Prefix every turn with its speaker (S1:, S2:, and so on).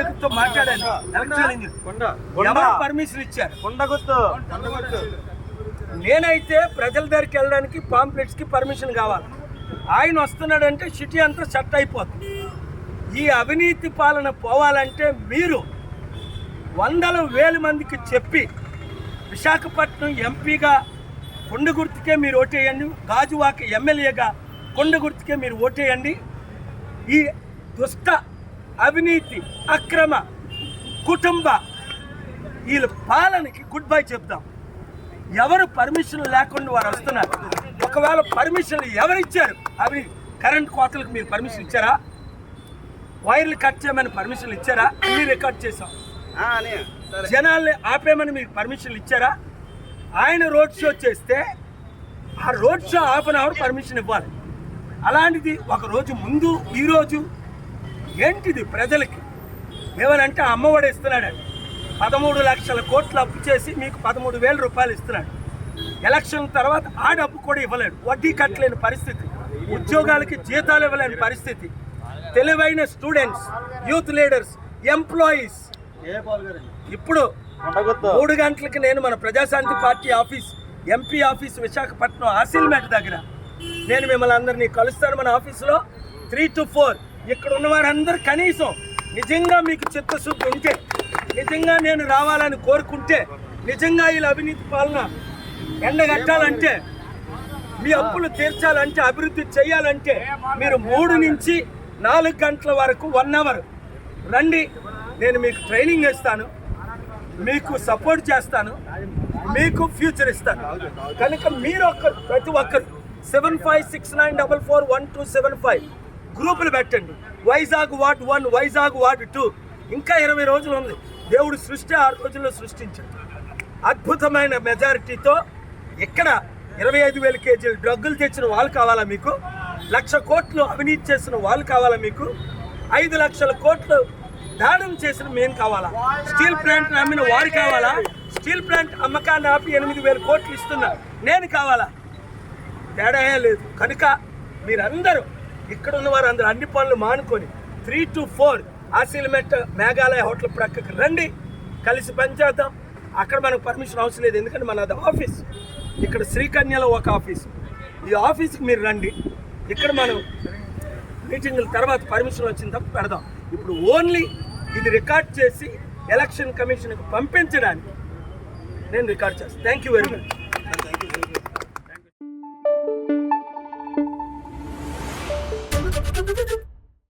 S1: ఏఈతో మాట్లాడాను. ఎవరు పర్మిషన్ ఇచ్చారు?
S2: ఉండగుత్తు
S1: నేనైతే ప్రజల దగ్గరికి వెళ్ళడానికి పాంప్లెట్స్కి పర్మిషన్ కావాలి. ఆయన వస్తున్నాడంటే సిటీ అంతా సెట్ అయిపోతుంది. ఈ అవినీతి పాలన పోవాలంటే మీరు వందల వేల మందికి చెప్పి విశాఖపట్నం ఎంపీగా కొండ గుర్తుకే మీరు ఓటేయండి గాజువాక ఎమ్మెల్యేగా కొండ గుర్తుకే మీరు ఓటేయండి. ఈ దుష్ట అవినీతి అక్రమ కుటుంబ వీళ్ళ పాలనకి గుడ్ బై చెప్దాం. ఎవరు పర్మిషన్ లేకుండా వారు వస్తున్నారు? ఒకవేళ పర్మిషన్ ఎవరు ఇచ్చారు? అవి కరెంట్ కోతలకు మీరు పర్మిషన్ ఇచ్చారా? వైర్లు కట్ చేయమని పర్మిషన్ ఇచ్చారా? అన్ని రికార్డ్ చేసాం జనాల్ని ఆపేమని మీకు పర్మిషన్ ఇచ్చారా? ఆయన రోడ్ షో చేస్తే ఆ road show half an hour permission ఇవ్వాలి. అలాంటిది ఒక రోజు ముందు ఈ రోజు ఏంటిది ప్రజలకి. ఏమనంటే అమ్మఒడి ఇస్తున్నాడండి పదమూడు లక్షల కోట్లు అప్పు చేసి మీకు పదమూడు వేల రూపాయలు ఇస్తున్నాడు. ఎలక్షన్ తర్వాత ఆ డబ్బు కూడా ఇవ్వలేడు. వడ్డీ కట్టలేని పరిస్థితి. ఉద్యోగాలకి జీతాలు ఇవ్వలేని పరిస్థితి. తెలివైన స్టూడెంట్స్ యూత్ లీడర్స్ ఎంప్లాయీస్. ఇప్పుడు మూడు గంటలకి నేను మన Praja Shanti party office MP office Visakhapatnam Asilmetta దగ్గర. నేను మిమ్మల్ని అందరినీ కలుస్తాను మన ఆఫీసులో. Three to four. ఇక్కడ ఉన్న వారందరూ కనీసం నిజంగా మీకు చిత్తశుద్ధి ఉంటే నిజంగా నేను రావాలని కోరుకుంటే నిజంగా వీళ్ళ అవినీతి పాలన ఎండగట్టాలంటే మీ అప్పులు తీర్చాలంటే అభివృద్ధి చేయాలంటే మీరు మూడు నుంచి నాలుగు గంటల వరకు వన్ అవర్ రండి నేను మీకు ట్రైనింగ్ ఇస్తాను మీకు సపోర్ట్ చేస్తాను మీకు ఫ్యూచర్ ఇస్తాను. కనుక మీరు ఒక్కరు ప్రతి ఒక్కరు seven five six nine double four one two seven five గ్రూపులు పెట్టండి. Vizag ward one Vizag ward two. ఇంకా ఇరవై రోజులు ఉంది. దేవుడు సృష్టి ఆరు రోజుల్లో సృష్టించాడు. అద్భుతమైన మెజారిటీతో ఇక్కడ ఇరవై ఐదు వేల కేజీలు డ్రగ్గులు తెచ్చిన వాళ్ళు కావాలా మీకు? లక్ష కోట్లు అవినీతి చేసిన వాళ్ళు కావాలా మీకు? ఐదు లక్షల కోట్లు దానం చేసిన మేము కావాలా? స్టీల్ ప్లాంట్ అమ్మిన వారు కావాలా? స్టీల్ ప్లాంట్ అమ్మకాన్ని ఆపి ఎనిమిది వేల కోట్లు ఇస్తున్నా నేను కావాలా? తేడా ఏం లేదు. కనుక మీరందరూ ఇక్కడ ఉన్న వారు అందరూ అన్ని పనులు మానుకొని three to four Asilmetta Meghalaya hotel ప్రక్కకి రండి కలిసి పనిచేద్దాం అక్కడ మనకు పర్మిషన్ అవసరం లేదు ఎందుకంటే మన అది ఆఫీస్. ఇక్కడ శ్రీకన్యలో ఒక ఆఫీస్. ఈ ఆఫీస్కి మీరు రండి. ఇక్కడ మనం మీటింగ్ల తర్వాత పర్మిషన్ వచ్చిన తప్ప పెడదాం. ఇప్పుడు ఓన్లీ ఇది రికార్డ్ చేసి ఎలక్షన్ కమిషన్కి పంపించడానికి నేను రికార్డ్ చేస్తాను thank you very much Thank you.